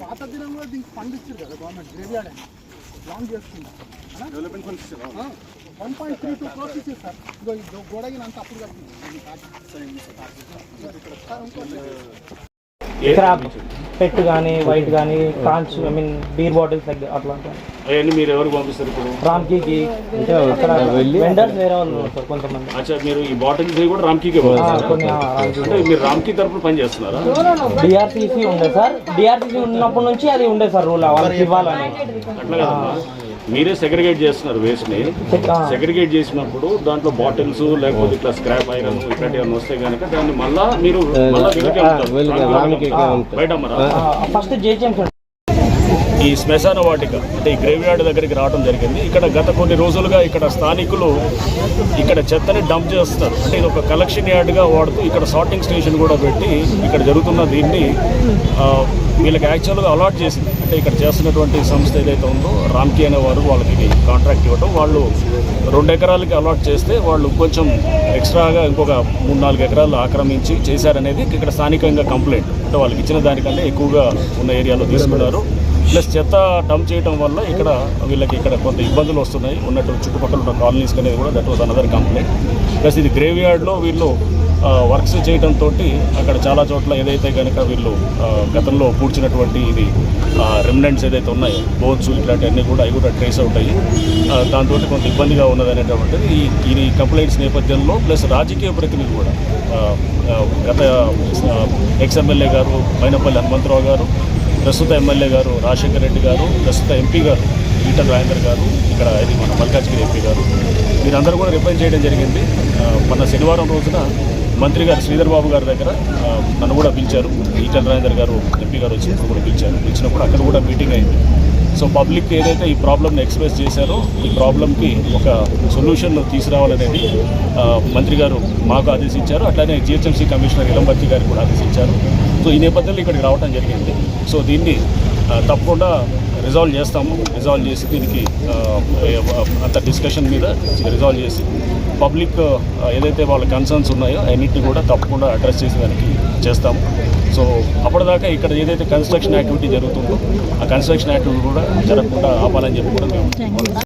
పాత దినం కూడా దీనికి ఫండ్ ఇచ్చారు కదా గవర్నమెంట్ గ్రేవియార్డ్ అని. లాంగ్ చేసుకుంటా డెవలప్మెంట్ ఫండ్స్ ఇచ్చారా? One point three two crores sir sir. ఇదో ఈ గోడగిన అంతా అప్పుడు కట్టింది క్రాప్ పెట్ కానీ వైట్ కానీ cans I mean beer bottles దగ్గర అట్లా అవన్నీ మీరు ఎవరికి పంపిస్తారు ఇప్పుడు? రామ్కీకి అక్కడ వెండర్స్ వేరే వాళ్ళు ఉన్నారు సార్ కొంతమంది. అచ్చా మీరు ఈ బాటిల్స్ కూడా రామ్కీకే కొన్ని అంటే మీరు రామ్కీ తరపున పని చేస్తున్నారా? డిఆర్టీసీ ఉండే సార్. డిఆర్టీసీ ఉన్నప్పటి నుంచి అది ఉండే సార్ రూల్ వాళ్ళకి ఇవ్వాలని. అట్లా కదమ్మా. మీరే సెగ్రిగేట్ చేస్తున్నారు వేస్ట్ని ఆ. సెగ్రిగేట్ చేసినప్పుడు దాంట్లో బాటిల్స్ లేకపోతే ఇట్లా స్క్రాప్ ఐరన్ ఇట్లాంటివి వస్తే కనుక దాన్ని మళ్ళా మీరు. బయట ఈ శ్మశాన వాటిక అంటే ఈ గ్రేవ్యార్డ్ దగ్గరికి రావడం జరిగింది. ఇక్కడ గత కొన్ని రోజులుగా ఇక్కడ స్థానికులు ఇక్కడ చెత్తని డంప్ చేస్తారు. అంటే ఇది ఒక కలెక్షన్ యార్డ్గా వాడుతూ ఇక్కడ సార్టింగ్ స్టేషన్ కూడా పెట్టి ఇక్కడ జరుగుతున్న దీన్ని వీళ్ళకి యాక్చువల్గా అలాట్ చేసింది. అంటే ఇక్కడ చేస్తున్నటువంటి సంస్థ ఏదైతే ఉందో రామ్కి అనే వారు వాళ్ళకి కాంట్రాక్ట్ ఇవ్వడం వాళ్ళు రెండు ఎకరాలకి అలాట్ చేస్తే వాళ్ళు కొంచెం ఎక్స్ట్రాగా ఇంకొక మూడు నాలుగు ఎకరాలు ఆక్రమించి చేశారనేది ఇక్కడ స్థానికంగా కంప్లైంట్ అంటే వాళ్ళకి ఇచ్చిన దానికంటే ఎక్కువగా ఉన్న ఏరియాలో తీసుకున్నారు. ప్లస్ చెత్త డంప్ చేయడం వల్ల ఇక్కడ వీళ్ళకి ఇక్కడ కొంత ఇబ్బందులు వస్తున్నాయి. ఉన్నట్టు చుట్టుపక్కల ఉన్న కాలనీస్ అనేది కూడా that was another complaint plus ఇది గ్రేవ్ యార్డ్లో వీళ్ళు వర్క్స్ చేయడంతో అక్కడ చాలా చోట్ల ఏదైతే కనుక వీళ్ళు గతంలో పూడ్చినటువంటి ఇది రెమినెంట్స్ ఏదైతే ఉన్నాయో బోన్స్ ఇట్లాంటివన్నీ కూడా అవి కూడా ట్రేస్ అవుట్ అయ్యి దాంతో కొంత ఇబ్బందిగా ఉన్నది అనేటువంటిది ఈ ఈ కంప్లైంట్స్ నేపథ్యంలో ప్లస్ రాజకీయ ప్రతినిధులు కూడా గత ఎక్స్ఎమ్మెల్యే గారు మైనపల్లి హనుమంతరావు గారు ప్రస్తుత ఎమ్మెల్యే గారు రాజశేఖర రెడ్డి గారు ప్రస్తుత ఎంపీ గారు ఈటల రాజేందర్ గారు ఇక్కడ ఇది మన మల్కాజ్గిరి ఎంపీ గారు. వీరందరూ కూడా రిప్లై చేయడం జరిగింది. మన శనివారం రోజున మంత్రి గారు శ్రీధర్ బాబు గారి దగ్గర నన్ను కూడా పిలిచారు. ఈటల రాజేందర్ గారు ఎంపీ గారు వచ్చినప్పుడు కూడా పిలిచారు. పిలిచినప్పుడు అక్కడ కూడా మీటింగ్ అయింది. సో పబ్లిక్ ఏదైతే ఈ ప్రాబ్లమ్ని ఎక్స్ప్రెస్ చేశారో ఈ ప్రాబ్లంకి ఒక సొల్యూషన్ తీసుకురావాలనేది మంత్రి గారు మాకు ఆదేశించారు. అట్లానే జిహెచ్ఎంసీ కమిషనర్ ఇలంబర్తి గారు కూడా ఆదేశించారు. సో ఈ నేపథ్యంలో ఇక్కడికి రావడం జరిగింది. సో దీన్ని తప్పకుండా రిజాల్వ్ చేస్తాము. రిజాల్వ్ చేసి దీనికి అంత డిస్కషన్ మీద రిజాల్వ్ చేసి పబ్లిక్ ఏదైతే వాళ్ళ కన్సర్న్స్ ఉన్నాయో అన్నింటినీ కూడా తప్పకుండా అడ్రస్ చేసేదానికి చేస్తాము. సో అప్పటిదాకా ఇక్కడ ఏదైతే కన్స్ట్రక్షన్ యాక్టివిటీ జరుగుతుందో ఆ కన్స్ట్రక్షన్ యాక్టివిటీ కూడా జరగకుండా ఆపాలని చెప్పి కూడా మేము